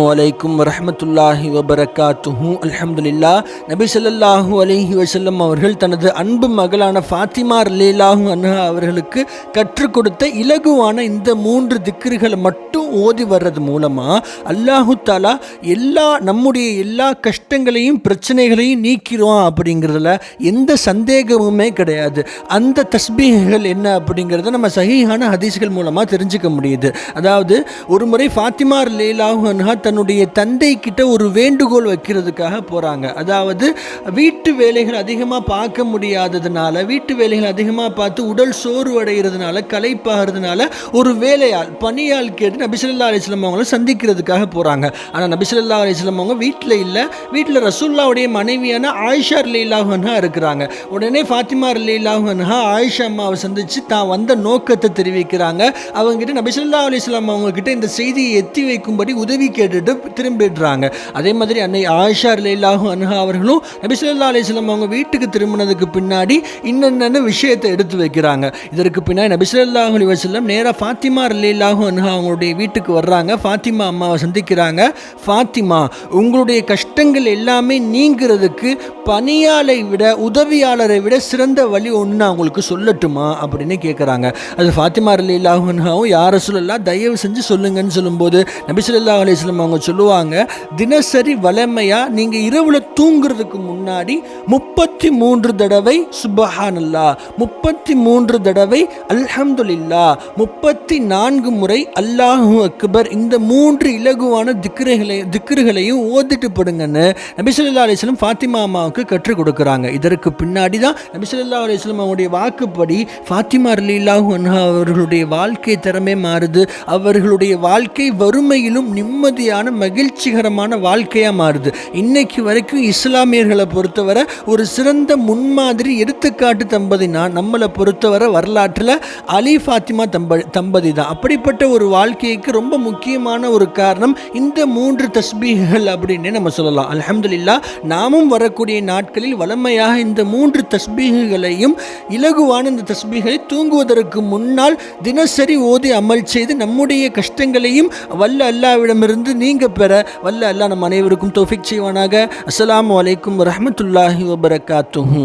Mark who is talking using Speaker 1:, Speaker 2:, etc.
Speaker 1: வலைக்கும் வரஹமத்துல்லாஹி வபரகாத்துஹு அல்ஹம்துலில்லா நபி ஸல்லல்லாஹு அலஹி வசல்லம் அவர்கள் தனது அன்பு மகளான ஃபாத்திமா ரலியல்லாஹு அன்ஹா அவர்களுக்கு கற்றுக் கொடுத்த இலகுவான இந்த மூன்று திக்ருகளை மட்டும் ஓதி வர்றது மூலமாக அல்லாஹு தாலா எல்லா நம்முடைய எல்லா கஷ்டங்களையும் பிரச்சனைகளையும் நீக்கிறோம் அப்படிங்கிறதுல எந்த சந்தேகமுமே கிடையாது. அந்த தஸ்பீகள் என்ன அப்படிங்கிறத நம்ம சகிஹான ஹதீஸ்கள் மூலமாக தெரிஞ்சுக்க முடியுது. அதாவது ஒரு முறை ஃபாத்திமா லேலாஹு தன்னுடைய தந்தை கிட்ட ஒரு வேண்டுகோள் வைக்கிறதுக்காக போகிறாங்க அதாவது வீட்டு வேலைகள் அதிகமாக பார்க்க முடியாததுனால வீட்டு வேலைகள் அதிகமாக பார்த்து உடல் சோர்வு அடைகிறதுனால களைப்பாகிறதுனால ஒரு வேலையால் பணியாள் கேட்டு நபிசல்லா அலிஸ்லாம் அவங்கள சந்திக்கிறதுக்காக போகிறாங்க ஆனால் நபிசல்லா அலிஸ்லாம் அவங்க வீட்டில் இல்லை. வீட்டில் ரசூல்லாவுடைய மனைவியான ஆயிஷா லீலாஹன்ஹா இருக்கிறாங்க. உடனே ஃபாத்திமா லீலாஹன்ஹா ஆயிஷா அம்மாவை சந்தித்து தான் வந்த நோக்கத்தை தெரிவிக்கிறாங்க. அவங்ககிட்ட நபிசல்லா அலிஸ்லாம் அவங்கக்கிட்ட இந்த செய்தியை எத்தி வைக்கும்படி உதவி கேட்டுட்டு திரும்பிடுறாங்க. அதே மாதிரி அன்னை ஆயிஷா லீலாஹு அன்ஹா அவர்களும் நபிசல்லா அலிஸ்லாம் அவங்க வீட்டுக்கு திரும்பினதுக்கு பின்னாடி இன்னென்ன விஷயத்தை எடுத்து வைக்கிறாங்க. இதற்கு பின்னாடி நபிசல்லாஹு அலி வசல்லம் நேராக ஃபாத்திமா லீலாஹு அன்ஹா அவங்களுடைய வீட்டுக்கு வர்றாங்க ஃபாத்திமா அம்மாவை சந்திக்கிறாங்க. ஃபாத்திமா உங்களுடைய கஷ்டங்கள் எல்லாமே நீங்கிறதுக்கு பணியாளை விட உதவியாளரை விட சிறந்த வழி ஒன்று நான் உங்களுக்கு சொல்லட்டுமா அப்படின்னு கேட்குறாங்க அது ஃபாத்திமா அலிலாஹுன்ஹாவும் யார சொல்லலாம் தயவு செஞ்சு சொல்லுங்கன்னு சொல்லும்போது நபிசுல்லா அலிஸ்லாம் அவங்க சொல்லுவாங்க தினசரி வளமையாக நீங்கள் இரவில் தூங்குறதுக்கு முன்னாடி முப்பத்தி மூன்று தடவை சுபஹானல்லா முப்பத்தி மூன்று தடவை அல்ஹம்துல்லா முப்பத்தி நான்கு முறை அல்லாஹு அக்பர் இந்த மூன்று இலகுவான திக்ருகளை திக்ருகளையும் ஓதிட்டு படுங்கன்னு நபிசல்லா அலிஸ்லம் ஃபாத்திமா அம்மாவுக்கு கற்றுக் கொடுக்குறாங்க. இதற்கு பின்னாடி தான் நபிசல்லா அலிஸ்லம் அவருடைய வாக்குப்படி ஃபாத்திமா அலிலாஹு அன்ஹா அவர்களுடைய வாழ்க்கை திறமே மாறுது. அவர்களுடைய வாழ்க்கை வறுமையிலும் நிம்மதியான மகிழ்ச்சிகரமான வாழ்க்கையாக மாறுது. இன்னைக்கு வரைக்கும் இஸ்லாமியர்களை பொறுத்தவரை ஒரு சிறந்த முன்மாதிரி எடுத்துக்காட்டு தம்பதினா நம்மளை பொறுத்தவரை வரலாற்றில் அலி ஃபாத்திமா தம்ப தம்பதி தான். அப்படிப்பட்ட ஒரு வாழ்க்கைக்கு ரொம்ப முக்கியமான ஒரு காரணம் இந்த மூன்று தஸ்பீகள் அப்படின்னு நம்ம சொல்லலாம். அல்ஹம்துலில்லா நாமும் வரக்கூடிய நாட்களில் வளமையாக இந்த மூன்று தஸ்பீகளையும் இலகுவான இந்த தஸ்பீகளை தூங்குவதற்கு முன்னால் தினசரி ஓதி அமல் செய்து நம்முடைய கஷ்டங்களையும் வல்ல அல்லாவிடமிருந்து நீங்க பெற வல்ல அல்லா நம் அனைவருக்கும் தோஃபிக் செய்வானாக. அஸ்லாம் அலைக்கும் வரமத்துல்லாஹி வபரகாத்துஹு.